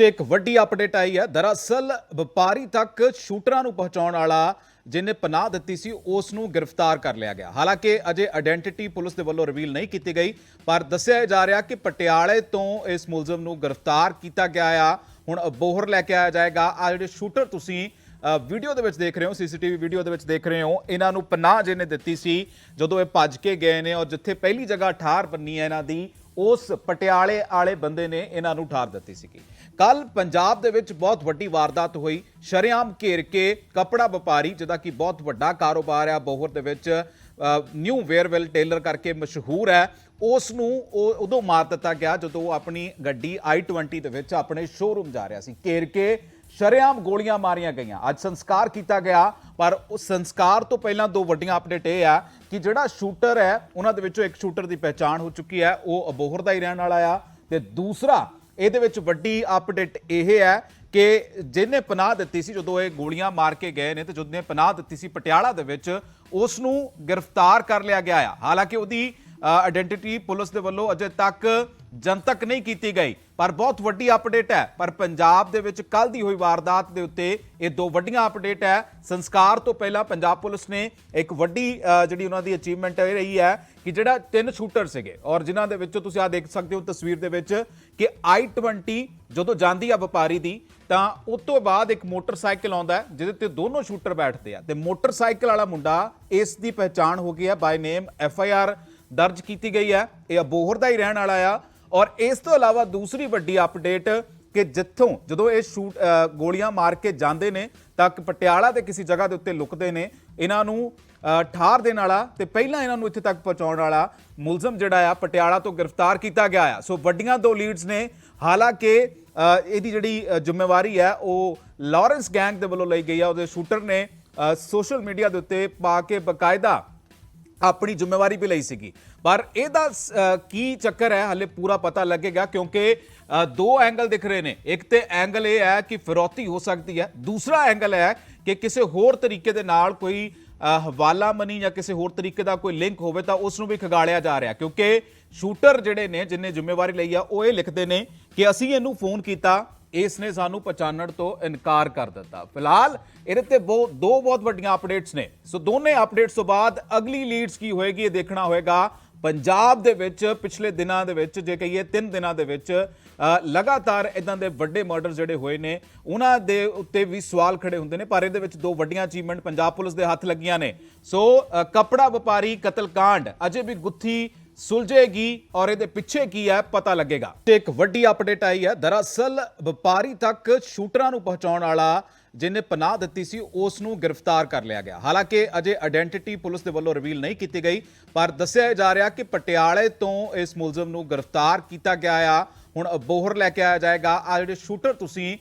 ਤੇ ਇੱਕ ਵੱਡੀ ਅਪਡੇਟ ਆਈ ਹੈ। ਦਰਅਸਲ, ਵਪਾਰੀ ਤੱਕ ਸ਼ੂਟਰਾਂ ਨੂੰ ਪਹੁੰਚਾਉਣ ਵਾਲਾ ਜਿਹਨੇ ਪਨਾਹ ਦਿੱਤੀ ਸੀ, ਉਸ ਨੂੰ ਗ੍ਰਿਫਤਾਰ ਕਰ ਲਿਆ ਗਿਆ। ਹਾਲਾਂਕਿ, ਅਜੇ ਆਇਡੈਂਟੀਟੀ ਪੁਲਿਸ ਦੇ ਵੱਲੋਂ ਰਿਵੀਲ ਨਹੀਂ ਕੀਤੀ ਗਈ, ਪਰ ਦੱਸਿਆ ਜਾ ਰਿਹਾ ਕਿ ਪਟਿਆਲੇ ਤੋਂ ਇਸ ਮੁਲਜ਼ਮ ਨੂੰ ਗ੍ਰਿਫਤਾਰ ਕੀਤਾ ਗਿਆ ਆ। ਹੁਣ ਬੋਹਰ ਲੈ ਕੇ ਆਇਆ ਜਾਏਗਾ। ਆ ਜਿਹੜੇ ਸ਼ੂਟਰ ਤੁਸੀਂ ਵੀਡੀਓ ਦੇ ਵਿੱਚ ਦੇਖ ਰਹੇ ਹੋ, ਸੀਸੀਟੀਵੀ ਵੀਡੀਓ ਦੇ ਵਿੱਚ ਦੇਖ ਰਹੇ ਹੋ, ਇਹਨਾਂ ਨੂੰ ਪਨਾਹ ਜਿਹਨੇ ਦਿੱਤੀ ਸੀ, ਜਦੋਂ ਇਹ ਭੱਜ ਕੇ ਗਏ ਨੇ ਔਰ ਜਿੱਥੇ ਪਹਿਲੀ ਜਗ੍ਹਾ ਠਾਰ ਬੰਨੀ ਹੈ ਇਹਨਾਂ ਦੀ ਉਸ ਪਟਿਆਲੇ ਵਾਲੇ ਬੰਦੇ ਨੇ ਇਹਨਾਂ ਨੂੰ ਠਾਰ ਦਿੱਤੀ ਸੀਗੀ। ਕੱਲ ਪੰਜਾਬ ਦੇ ਵਿੱਚ ਬਹੁਤ ਵੱਡੀ ਵਾਰਦਾਤ ਹੋਈ। ਸ਼ਰੇਆਮ ਘੇਰ ਕੇ ਕਪੜਾ ਵਪਾਰੀ, ਜਿਹਦਾ ਕਿ ਬਹੁਤ ਵੱਡਾ ਕਾਰੋਬਾਰ ਆ ਬੋਹਰ ਦੇ ਵਿੱਚ ਨਿਊ ਵੇਅਰਵੈਲ ਟੇਲਰ ਕਰਕੇ ਮਸ਼ਹੂਰ ਹੈ, ਉਸ ਨੂੰ ਉਹ ਉਦੋਂ ਮਾਰ ਦਿੱਤਾ ਗਿਆ ਜਦੋਂ ਉਹ ਆਪਣੀ ਗੱਡੀ i20 ਦੇ ਵਿੱਚ ਆਪਣੇ ਸ਼ੋਰੂਮ ਜਾ ਰਿਹਾ ਸੀ। ਘੇਰ ਕੇ ਸ਼ਰੇਆਮ ਗੋਲੀਆਂ ਮਾਰੀਆਂ ਗਈਆਂ। ਅੱਜ ਸੰਸਕਾਰ ਕੀਤਾ ਗਿਆ, ਪਰ ਉਸ ਸੰਸਕਾਰ ਤੋਂ ਪਹਿਲਾਂ ਦੋ ਵੱਡੀਆਂ ਅਪਡੇਟ ਇਹ ਆ ਕਿ ਜਿਹੜਾ ਸ਼ੂਟਰ ਹੈ, ਉਹਨਾਂ ਦੇ ਵਿੱਚੋਂ ਇੱਕ ਸ਼ੂਟਰ ਦੀ ਪਛਾਣ ਹੋ ਚੁੱਕੀ ਹੈ, ਉਹ ਅਬੋਹਰ ਦਾ ਹੀ ਰਹਿਣ ਵਾਲਾ ਆ। ਤੇ ਦੂਸਰਾ, ਇਹਦੇ ਵਿੱਚ ਵੱਡੀ ਅਪਡੇਟ ਇਹ ਹੈ ਕਿ ਜਿਹਨੇ ਪਨਾਹ ਦਿੱਤੀ ਸੀ, ਜਦੋਂ ਇਹ ਗੋਲੀਆਂ ਮਾਰ ਕੇ ਗਏ ਨੇ, ਤੇ ਜਿਹਨੇ ਪਨਾਹ ਦਿੱਤੀ ਸੀ ਪਟਿਆਲਾ ਦੇ ਵਿੱਚ ਉਸ ਨੂੰ ਗ੍ਰਿਫਤਾਰ ਕਰ ਲਿਆ ਗਿਆ ਆ। ਹਾਲਾਂਕਿ ਉਹਦੀ ਆਇਡੈਂਟੀਟੀ ਪੁਲਿਸ ਦੇ ਵੱਲੋਂ ਅਜੇ ਤੱਕ ਜਨਤਕ ਨਹੀਂ ਕੀਤੀ ਗਈ। ਪਰ ਬਹੁਤ ਵੱਡੀ ਅਪਡੇਟ ਹੈ। ਪਰ ਪੰਜਾਬ ਦੇ ਵਿੱਚ ਕੱਲ ਦੀ ਹੋਈ ਵਾਰਦਾਤ ਦੇ ਉੱਤੇ ਇਹ ਦੋ ਵੱਡੀਆਂ ਅਪਡੇਟ ਹੈ। ਸੰਸਕਾਰ ਤੋਂ ਪਹਿਲਾਂ ਪੰਜਾਬ ਪੁਲਿਸ ਨੇ ਇੱਕ ਵੱਡੀ ਜਿਹੜੀ ਉਹਨਾਂ ਦੀ ਅਚੀਵਮੈਂਟ ਇਹ ਰਹੀ ਹੈ ਕਿ ਜਿਹੜਾ ਤਿੰਨ ਸ਼ੂਟਰ ਸੀਗੇ। ਔਰ ਜਿਨ੍ਹਾਂ ਦੇ ਵਿੱਚੋਂ ਤੁਸੀਂ ਆ ਦੇਖ ਸਕਦੇ ਹੋ ਤਸਵੀਰ ਦੇ ਵਿੱਚ ਕਿ i20 ਜਦੋਂ ਜਾਂਦੀ ਆ ਵਪਾਰੀ ਦੀ ਤਾਂ ਉਸ ਤੋਂ ਬਾਅਦ ਇੱਕ ਮੋਟਰਸਾਈਕਲ ਆਉਂਦਾ ਹੈ, ਜਿਹਦੇ ਤੇ ਦੋਨੋਂ ਸ਼ੂਟਰ ਬੈਠਦੇ ਆ। ਤੇ ਮੋਟਰਸਾਈਕਲ ਵਾਲਾ ਮੁੰਡਾ ਇਸ ਦੀ ਪਹਿਚਾਣ ਹੋ ਗਈ ਹੈ ਬਾਈ ਨੇਮ ਐਫ ਆਈ ਆਰ ਦਰਜ ਕੀਤੀ ਗਈ ਹੈ। ਇਹ ਅਬੋਹਰ ਦਾ ਹੀ ਰਹਿਣ ਵਾਲਾ ਆ। ਔਰ ਇਸ ਤੋਂ ਇਲਾਵਾ ਦੂਸਰੀ ਵੱਡੀ ਅਪਡੇਟ ਕਿ ਜਿੱਥੋਂ ਜਦੋਂ ਇਹ ਸ਼ੂਟ ਗੋਲੀਆਂ ਮਾਰ ਕੇ ਜਾਂਦੇ ਨੇ ਤਾਂ ਪਟਿਆਲਾ ਦੇ ਕਿਸੇ ਜਗ੍ਹਾ ਦੇ ਉੱਤੇ ਲੁਕਦੇ ਨੇ, ਇਹਨਾਂ ਨੂੰ ਠਾਰ ਦੇਣ ਵਾਲਾ ਤੇ ਪਹਿਲਾਂ ਇਹਨਾਂ ਨੂੰ ਇੱਥੇ ਤੱਕ ਪਹੁੰਚਾਉਣ ਵਾਲਾ ਮੁਲਜ਼ਮ ਜਿਹੜਾ ਆ, ਪਟਿਆਲਾ ਤੋਂ ਗ੍ਰਿਫਤਾਰ ਕੀਤਾ ਗਿਆ ਆ। ਸੋ ਵੱਡੀਆਂ ਦੋ ਲੀਡਸ ਨੇ, ਹਾਲਾਂਕਿ ਇਹਦੀ ਜਿਹੜੀ ਜ਼ਿੰਮੇਵਾਰੀ ਹੈ, ਉਹ ਲਾਰੈਂਸ ਗੈਂਗ ਦੇ ਵੱਲੋਂ ਲਈ ਗਈ ਆ, ਉਹਦੇ ਸ਼ੂਟਰ ਨੇ ਸੋਸ਼ਲ ਮੀਡੀਆ ਦੇ ਉੱਤੇ ਪਾ ਕੇ ਬਕਾਇਦਾ ਆਪਣੀ ਜ਼ਿੰਮੇਵਾਰੀ ਵੀ ਲਈ ਸੀਗੀ। ਪਰ ਇਹਦਾ ਕੀ ਚੱਕਰ ਹੈ? ਹਲੇ ਪੂਰਾ ਪਤਾ ਲੱਗੇਗਾ ਕਿਉਂਕਿ ਦੋ ਐਂਗਲ ਦਿਖ ਰਹੇ ਨੇ। ਇੱਕ ਤੇ ਐਂਗਲ ਇਹ ਹੈ ਕਿ ਫਿਰੌਤੀ ਹੋ ਸਕਦੀ ਹੈ। ਦੂਸਰਾ ਐਂਗਲ ਹੈ ਕਿ ਕਿਸੇ ਹੋਰ ਤਰੀਕੇ ਦੇ ਨਾਲ ਕੋਈ ਅ, ਹਵਾਲਾ ਮਨੀ ਜਾਂ ਕਿਸੇ ਹੋਰ ਤਰੀਕੇ ਦਾ ਕੋਈ ਲਿੰਕ ਹੋਵੇ ਤਾਂ ਉਸ ਨੂੰ ਵੀ ਖਗਾਲਿਆ ਜਾ ਰਿਹਾ। ਕਿਉਂਕਿ ਸ਼ੂਟਰ ਜਿਹੜੇ ਨੇ ਜਿਨਨੇ ਜ਼ਿੰਮੇਵਾਰੀ ਲਈ ਆ ਉਹ ਇਹ ਲਿਖਦੇ ਨੇ ਕਿ ਅਸੀਂ ਇਹਨੂੰ ਫੋਨ ਕੀਤਾ ਇਸ ਨੇ ਸਾਨੂੰ ਪਛਾਣਨ ਤੋਂ ਇਨਕਾਰ ਕਰ ਦਿੱਤਾ। ਫਿਲਹਾਲ ਇਹਦੇ ਤੇ ਬਹੁਤ ਦੋ ਬਹੁਤ ਵੱਡੀਆਂ ਅਪਡੇਟਸ ਨੇ। ਸੋ ਦੋਨੇ ਅਪਡੇਟਸ ਤੋਂ ਬਾਅਦ ਅਗਲੀ ਲੀਡਸ ਕੀ ਹੋਏਗੀ ਇਹ ਦੇਖਣਾ ਹੋਏਗਾ। ਪੰਜਾਬ ਦੇ ਵਿੱਚ ਪਿਛਲੇ ਦਿਨਾਂ ਦੇ ਵਿੱਚ ਜੇ ਕਹੀਏ 3 ਦਿਨਾਂ ਦੇ ਵਿੱਚ ਲਗਾਤਾਰ ਇਦਾਂ ਦੇ ਵੱਡੇ ਮਰਡਰ ਜਿਹੜੇ ਹੋਏ ਨੇ ਉਹਨਾਂ ਦੇ ਉੱਤੇ ਵੀ ਸਵਾਲ ਖੜੇ ਹੁੰਦੇ ਨੇ ਪਰ ਇਹਦੇ ਵਿੱਚ ਦੋ ਵੱਡੀਆਂ ਅਚੀਵਮੈਂਟ ਪੰਜਾਬ ਪੁਲਿਸ ਦੇ ਹੱਥ ਲੱਗੀਆਂ ਨੇ। ਸੋ ਅ, ਕਪੜਾ ਵਪਾਰੀ ਕਤਲकांड ਅਜੇ ਵੀ ਗੁੱਥੀ ਸੁਲਝੇਗੀ ਔਰ ਇਹਦੇ ਪਿੱਛੇ ਕੀ ਹੈ ਪਤਾ ਲੱਗੇਗਾ। ਤੇ ਇੱਕ ਵੱਡੀ ਅਪਡੇਟ ਆਈ ਹੈ। ਦਰਅਸਲ ਵਪਾਰੀ ਤੱਕ ਸ਼ੂਟਰਾਂ ਨੂੰ ਪਹੁੰਚਾਉਣ ਵਾਲਾ ਜਿਹਨੇ ਪਨਾਹ ਦਿੱਤੀ ਸੀ, ਉਸ ਨੂੰ ਗ੍ਰਿਫਤਾਰ ਕਰ ਲਿਆ ਗਿਆ। ਹਾਲਾਂਕਿ ਅਜੇ ਆਇਡੈਂਟੀਟੀ ਪੁਲਿਸ ਦੇ ਵੱਲੋਂ ਰਿਵੀਲ ਨਹੀਂ ਕੀਤੀ ਗਈ, ਪਰ ਦੱਸਿਆ ਜਾ ਰਿਹਾ ਕਿ ਪਟਿਆਲੇ ਤੋਂ ਇਸ ਮੁਲਜ਼ਮ ਨੂੰ ਗ੍ਰਿਫਤਾਰ ਕੀਤਾ ਗਿਆ ਆ। ਹੁਣ ਅਬੋਹਰ ਲੈ ਕੇ ਆਇਆ ਜਾਏਗਾ। ਆ ਜਿਹੜੇ ਸ਼ੂਟਰ ਤੁਸੀਂ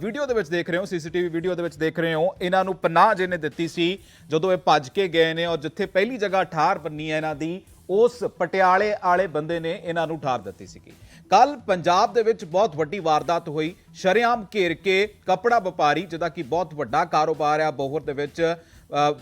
ਵੀਡੀਓ ਦੇ ਵਿੱਚ ਦੇਖ ਰਹੇ ਹੋ ਸੀਸੀਟੀਵੀ ਵੀਡੀਓ ਦੇ ਵਿੱਚ ਦੇਖ ਰਹੇ ਹੋ, ਇਹਨਾਂ ਨੂੰ ਪਨਾਹ ਜਿਹਨੇ ਦਿੱਤੀ ਸੀ, ਜਦੋਂ ਇਹ ਭੱਜ ਕੇ ਗਏ ਨੇ ਔਰ ਜਿੱਥੇ ਪਹਿਲੀ ਜਗ੍ਹਾ ਠਾਰ ਬੰਨੀ ਹੈ ਇਹਨਾਂ ਦੀ ਉਸ ਪਟਿਆਲੇ ਵਾਲੇ ਬੰਦੇ ਨੇ ਇਹਨਾਂ ਨੂੰ ਠਾਰ ਦਿੱਤੀ ਸੀਗੀ। ਕੱਲ ਪੰਜਾਬ ਦੇ ਵਿੱਚ ਬਹੁਤ ਵੱਡੀ ਵਾਰਦਾਤ ਹੋਈ। ਸ਼ਰੇਆਮ ਘੇਰ ਕੇ ਕਪੜਾ ਵਪਾਰੀ, ਜਿਹਦਾ ਕਿ ਬਹੁਤ ਵੱਡਾ ਕਾਰੋਬਾਰ ਆ ਬੋਹਰ ਦੇ ਵਿੱਚ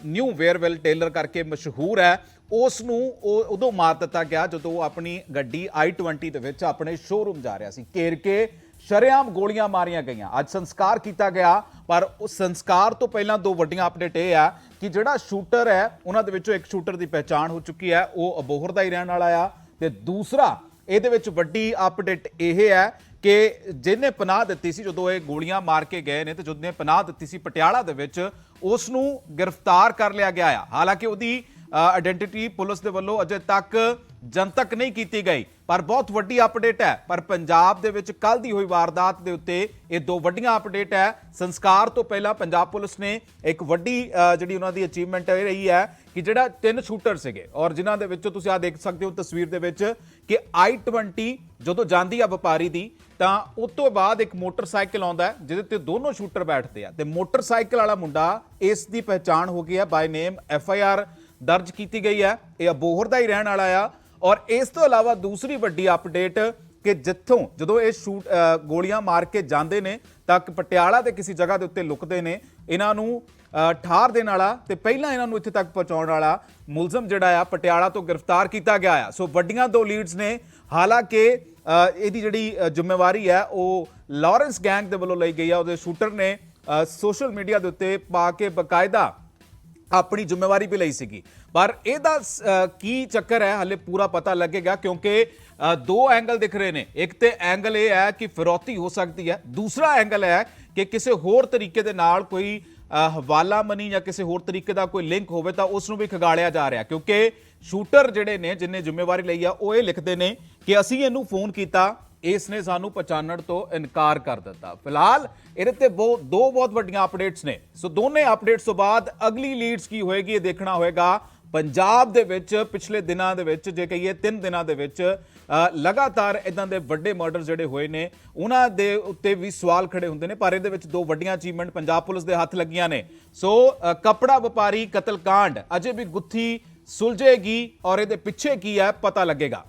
ਨਿਊ ਵੇਅਰਵੈਲ ਟੇਲਰ ਕਰਕੇ ਮਸ਼ਹੂਰ ਹੈ, ਉਸ ਨੂੰ ਉਹ ਉਦੋਂ ਮਾਰ ਦਿੱਤਾ ਗਿਆ ਜਦੋਂ ਉਹ ਆਪਣੀ ਗੱਡੀ i20 ਦੇ ਵਿੱਚ ਆਪਣੇ ਸ਼ੋਰੂਮ ਜਾ ਰਿਹਾ ਸੀ। ਘੇਰ ਕੇ ਸ਼ਰੇਆਮ ਗੋਲੀਆਂ ਮਾਰੀਆਂ ਗਈਆਂ। ਅੱਜ ਸੰਸਕਾਰ ਕੀਤਾ ਗਿਆ, ਪਰ ਉਸ ਸੰਸਕਾਰ ਤੋਂ ਪਹਿਲਾਂ ਦੋ ਵੱਡੀਆਂ ਅਪਡੇਟ ਇਹ ਆ ਕਿ ਜਿਹੜਾ ਸ਼ੂਟਰ ਹੈ, ਉਹਨਾਂ ਦੇ ਵਿੱਚੋਂ ਇੱਕ ਸ਼ੂਟਰ ਦੀ ਪਛਾਣ ਹੋ ਚੁੱਕੀ ਹੈ, ਉਹ ਅਬੋਹਰ ਦਾ ਹੀ ਰਹਿਣ ਵਾਲਾ ਆ। ਤੇ ਦੂਸਰਾ, ਇਹਦੇ ਵਿੱਚ ਵੱਡੀ ਅਪਡੇਟ ਇਹ ਹੈ ਕਿ ਜਿਹਨੇ ਪਨਾਹ ਦਿੱਤੀ ਸੀ, ਜਦੋਂ ਇਹ ਗੋਲੀਆਂ ਮਾਰ ਕੇ ਗਏ ਨੇ, ਤੇ ਜਿਹਨੇ ਪਨਾਹ ਦਿੱਤੀ ਸੀ ਪਟਿਆਲਾ ਦੇ ਵਿੱਚ ਉਸ ਨੂੰ ਗ੍ਰਿਫਤਾਰ ਕਰ ਲਿਆ ਗਿਆ ਆ। ਹਾਲਾਂਕਿ ਉਹਦੀ ਆਇਡੈਂਟੀਟੀ ਪੁਲਿਸ ਦੇ ਵੱਲੋਂ ਅਜੇ ਤੱਕ ਜਨਤਕ ਨਹੀਂ ਕੀਤੀ ਗਈ। ਪਰ ਬਹੁਤ ਵੱਡੀ ਅਪਡੇਟ ਹੈ। ਪਰ ਪੰਜਾਬ ਦੇ ਵਿੱਚ ਕੱਲ ਦੀ ਹੋਈ ਵਾਰਦਾਤ ਦੇ ਉੱਤੇ ਇਹ ਦੋ ਵੱਡੀਆਂ ਅਪਡੇਟ ਹੈ। ਸੰਸਕਾਰ ਤੋਂ ਪਹਿਲਾਂ ਪੰਜਾਬ ਪੁਲਿਸ ਨੇ ਇੱਕ ਵੱਡੀ ਜਿਹੜੀ ਉਹਨਾਂ ਦੀ ਅਚੀਵਮੈਂਟ ਇਹ ਰਹੀ ਹੈ ਕਿ ਜਿਹੜਾ ਤਿੰਨ ਸ਼ੂਟਰ ਸੀਗੇ। ਔਰ ਜਿਨ੍ਹਾਂ ਦੇ ਵਿੱਚੋਂ ਤੁਸੀਂ ਆ ਦੇਖ ਸਕਦੇ ਹੋ ਤਸਵੀਰ ਦੇ ਵਿੱਚ ਕਿ i20 ਜਦੋਂ ਜਾਂਦੀ ਆ ਵਪਾਰੀ ਦੀ ਤਾਂ ਉਸ ਤੋਂ ਬਾਅਦ ਇੱਕ ਮੋਟਰਸਾਈਕਲ ਆਉਂਦਾ ਹੈ, ਜਿਹਦੇ ਤੇ ਦੋਨੋਂ ਸ਼ੂਟਰ ਬੈਠਦੇ ਆ। ਤੇ ਮੋਟਰਸਾਈਕਲ ਵਾਲਾ ਮੁੰਡਾ ਇਸ ਦੀ ਪਹਿਚਾਣ ਹੋ ਗਈ ਹੈ ਬਾਈ ਨੇਮ ਐਫ ਆਈ ਆਰ ਦਰਜ ਕੀਤੀ ਗਈ ਹੈ। ਇਹ ਅਬੋਹਰ ਦਾ ਹੀ ਰਹਿਣ ਵਾਲਾ ਆ। ਔਰ ਇਸ ਤੋਂ ਇਲਾਵਾ ਦੂਸਰੀ ਵੱਡੀ ਅਪਡੇਟ ਕਿ ਜਿੱਥੋਂ ਜਦੋਂ ਇਹ ਸ਼ੂਟ ਗੋਲੀਆਂ ਮਾਰ ਕੇ ਜਾਂਦੇ ਨੇ ਤਾਂ ਪਟਿਆਲਾ ਦੇ ਕਿਸੇ ਜਗ੍ਹਾ ਦੇ ਉੱਤੇ ਲੁਕਦੇ ਨੇ, ਇਹਨਾਂ ਨੂੰ ਠਾਰ ਦੇਣ ਵਾਲਾ ਤੇ ਪਹਿਲਾਂ ਇਹਨਾਂ ਨੂੰ ਇੱਥੇ ਤੱਕ ਪਹੁੰਚਾਉਣ ਵਾਲਾ ਮੁਲਜ਼ਮ ਜਿਹੜਾ ਆ, ਪਟਿਆਲਾ ਤੋਂ ਗ੍ਰਿਫਤਾਰ ਕੀਤਾ ਗਿਆ ਆ। ਸੋ ਵੱਡੀਆਂ ਦੋ ਲੀਡਸ ਨੇ, ਹਾਲਾਂਕਿ ਇਹਦੀ ਜਿਹੜੀ ਜ਼ਿੰਮੇਵਾਰੀ ਹੈ, ਉਹ ਲਾਰੈਂਸ ਗੈਂਗ ਦੇ ਵੱਲੋਂ ਲਈ ਗਈ ਆ, ਉਹਦੇ ਸ਼ੂਟਰ ਨੇ ਸੋਸ਼ਲ ਮੀਡੀਆ ਦੇ ਉੱਤੇ ਪਾ ਕੇ ਬਕਾਇਦਾ ਆਪਣੀ ਜ਼ਿੰਮੇਵਾਰੀ ਵੀ ਲਈ ਸੀਗੀ। ਪਰ ਇਹਦਾ ਕੀ ਚੱਕਰ ਹੈ? ਹਲੇ ਪੂਰਾ ਪਤਾ ਲੱਗੇਗਾ ਕਿਉਂਕਿ ਦੋ ਐਂਗਲ ਦਿਖ ਰਹੇ ਨੇ। ਇੱਕ ਤੇ ਐਂਗਲ ਇਹ ਹੈ ਕਿ ਫਿਰੌਤੀ ਹੋ ਸਕਦੀ ਹੈ। ਦੂਸਰਾ ਐਂਗਲ ਹੈ ਕਿ ਕਿਸੇ ਹੋਰ ਤਰੀਕੇ ਦੇ ਨਾਲ ਕੋਈ ਅ, ਹਵਾਲਾ ਮਨੀ ਜਾਂ ਕਿਸੇ ਹੋਰ ਤਰੀਕੇ ਦਾ ਕੋਈ ਲਿੰਕ ਹੋਵੇ ਤਾਂ ਉਸ ਨੂੰ ਵੀ ਖਗਾੜਿਆ ਜਾ ਰਿਹਾ। ਕਿਉਂਕਿ ਸ਼ੂਟਰ ਜਿਹੜੇ ਨੇ ਜਿਨਨੇ ਜ਼ਿੰਮੇਵਾਰੀ ਲਈ ਆ ਉਹ ਇਹ ਲਿਖਦੇ ਨੇ ਕਿ ਅਸੀਂ ਇਹਨੂੰ ਫੋਨ ਕੀਤਾ ਇਸ ਨੇ ਸਾਨੂੰ ਪਛਾਣਨ ਤੋਂ ਇਨਕਾਰ ਕਰ ਦਿੱਤਾ। ਫਿਲਹਾਲ ਇਹਦੇ ਤੇ ਬਹੁਤ ਦੋ ਬਹੁਤ ਵੱਡੀਆਂ ਅਪਡੇਟਸ ਨੇ। ਸੋ ਦੋਨੇ ਅਪਡੇਟਸ ਤੋਂ ਬਾਅਦ ਅਗਲੀ ਲੀਡਸ ਕੀ ਹੋਏਗੀ ਇਹ ਦੇਖਣਾ ਹੋਏਗਾ। ਪੰਜਾਬ ਦੇ ਵਿੱਚ ਪਿਛਲੇ ਦਿਨਾਂ ਦੇ ਵਿੱਚ ਜੇ ਕਹੀਏ 3 ਦਿਨਾਂ ਦੇ ਵਿੱਚ ਲਗਾਤਾਰ ਇਦਾਂ ਦੇ ਵੱਡੇ ਮਰਡਰ ਜਿਹੜੇ ਹੋਏ ਨੇ ਉਹਨਾਂ ਦੇ ਉੱਤੇ ਵੀ ਸਵਾਲ ਖੜੇ ਹੁੰਦੇ ਨੇ ਪਰ ਇਹਦੇ ਵਿੱਚ ਦੋ ਵੱਡੀਆਂ ਅਚੀਵਮੈਂਟ ਪੰਜਾਬ ਪੁਲਿਸ ਦੇ ਹੱਥ ਲੱਗੀਆਂ ਨੇ। ਸੋ ਅ, ਕਪੜਾ ਵਪਾਰੀ ਕਤਲकांड ਅਜੇ ਵੀ ਗੁੱਥੀ ਸੁਲਝੇਗੀ ਔਰ ਇਹਦੇ ਪਿੱਛੇ ਕੀ ਹੈ ਪਤਾ ਲੱਗੇਗਾ।